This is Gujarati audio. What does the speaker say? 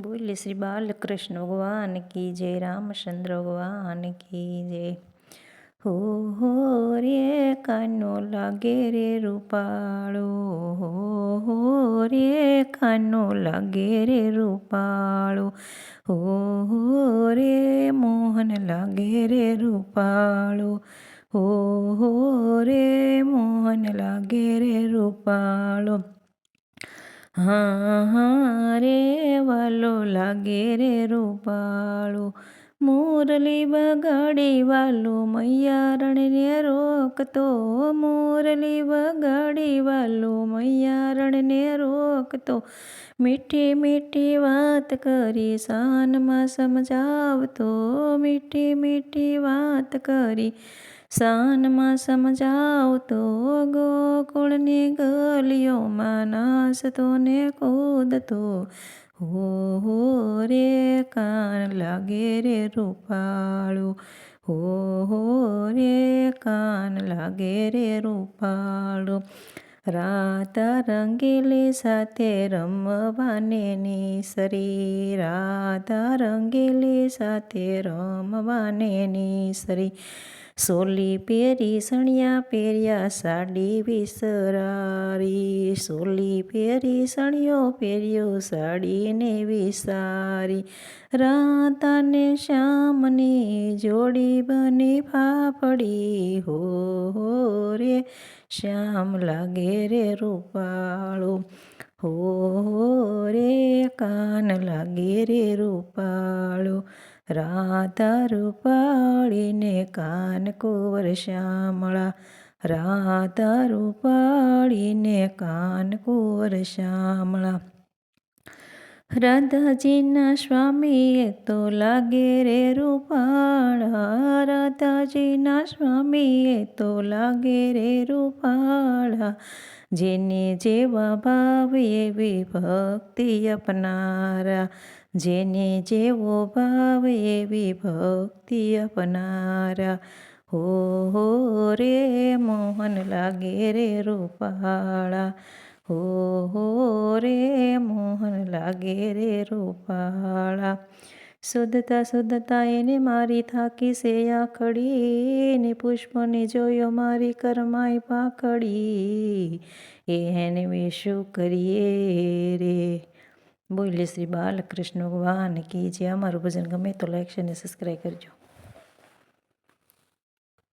બોલે શ્રી બાલકૃષ્ણ ભગવાન કી જય, રામચંદ્ર ભગવાન કી જય. હો હો રે, કાનો લાગે રે રૂપાળો, હો હો રે, કાનો લાગે રે રૂપાળો, હો હો રે, મોહન લાગે રે રૂપાળો, હો હો રે, મોહન લાગે રે રૂપાળો. હા હા વાલો લાગે રે રૂપાળો. મોરલી બગાડી વાલો મૈયારણને રોકતો. મોરલી બગાડી વાલો મૈયારણને રોકતો. મીઠી મીઠી વાત કરી સાનમાં સમજાવતો. મીઠી મીઠી વાત કરી શાનમાં સમજાવતો ગોકુળની ગલીઓમાં નાસતો ને કૂદતો. હો હો રે કાન લાગે રે રૂપાળું. હો હો રે કાન લાગે રે રૂપાળું. રાત રંગીલી સાથે રમવાને નિસરી. રાત રંગીલી સાથે રમવાને નિસરી. સોલી પહેરી સણિયા પહેર્યા સાડી વિસરારી, સોલી પહેરી સણિયો પહેર્યો સાડીને વિસારી. રાતાને શ્યામની જોડી બની ફાફડી, હો હો રે, શ્યામ લાગે રે રૂપાળું, હો કાન લાગે રે રૂપાળો રાધા રૂપાળીને કાન કુંવર શ્યામળા રાધા રૂપાળીને કાન કુંવર શ્યામળા રાધાજીના સ્વામીએ તો લાગે રે રૂપાળા રાધાજીના સ્વામીએ તો લાગે રે રૂપાળા જેને જેવા ભાવ એવી ભક્તિ અપનારા. જેને જેવો ભાવ એવી ભક્તિ અપનારા. હો હો રે મોહન લાગે રે રૂપાળા. હો હો રે મોહન લાગે રે રૂપાળા. શોધતા શોધતા એને મારી થાકી સેયા ખડી ને પુષ્પને જોયો મારી કરમાઈ પાકડી એને મેં શું કરીએ રે? બોલે શ્રી બાલકૃષ્ણ ભગવાન કી જે અમારું ભજન ગમે તો લાઈક છે ને સબસ્ક્રાઈબ કરજો.